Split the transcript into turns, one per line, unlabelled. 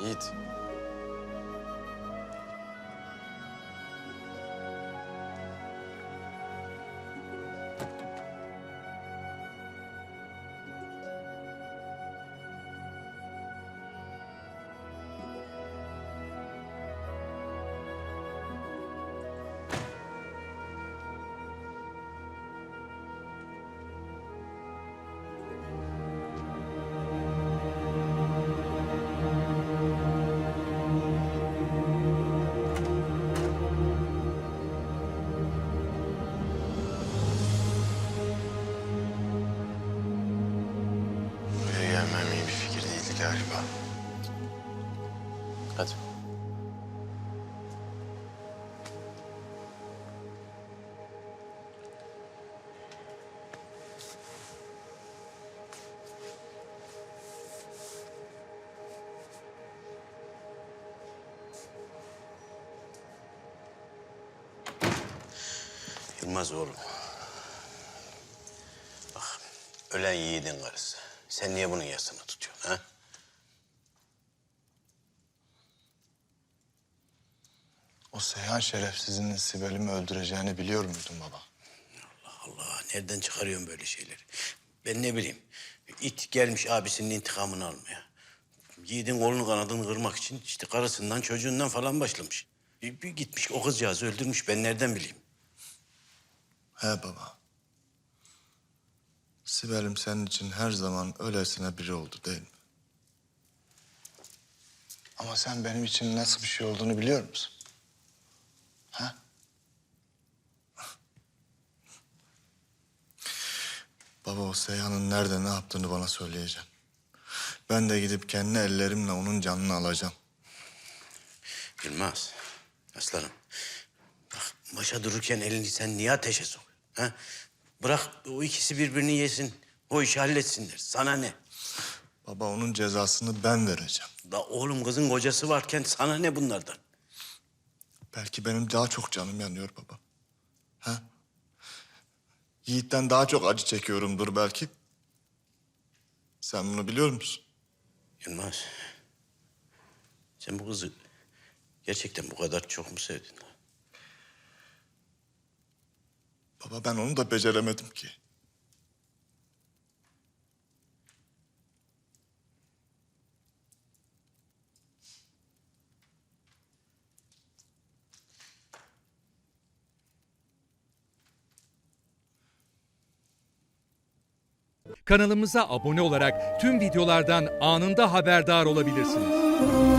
Yiğit. Gelmem iyi bir fikir değildi galiba. Hadi.
Yılmaz oğlum. Bak ölen yiğidin karısı. Sen niye bunun yasını tutuyorsun ha?
O Seyhan şerefsizinin Sibel'imi öldüreceğini biliyor muydun baba?
Allah nereden çıkarıyorsun böyle şeyleri? Ben ne bileyim. İt gelmiş abisinin intikamını almaya. Yiğidin kolunu kanadını kırmak için işte karısından çocuğundan falan başlamış. Bir, bir gitmiş o kızcağızı öldürmüş ben nereden bileyim?
He baba. Sibel'im senin için her zaman öylesine biri oldu değil mi? Ama sen benim için nasıl bir şey olduğunu biliyor musun? Ha? Baba o Seyhan'ın nerede ne yaptığını bana söyleyeceksin. Ben de gidip kendi ellerimle onun canını alacağım.
Yılmaz, aslanım. Bak maşa dururken elini sen niye ateşe sokuyorsun? Ha? Bırak o ikisi birbirini yesin. O işi halletsinler. Sana ne?
Baba onun cezasını ben vereceğim.
Da oğlum kızın kocası varken sana ne bunlardan?
Belki benim daha çok canım yanıyor baba. Ha? Yiğit'ten daha çok acı çekiyorumdur belki. Sen bunu biliyor musun?
Yılmaz. Sen bu kızı gerçekten bu kadar çok mu sevdin? lan?
Baba ben onu da beceremedim ki.
Kanalımıza abone olarak tüm videolardan anında haberdar olabilirsiniz.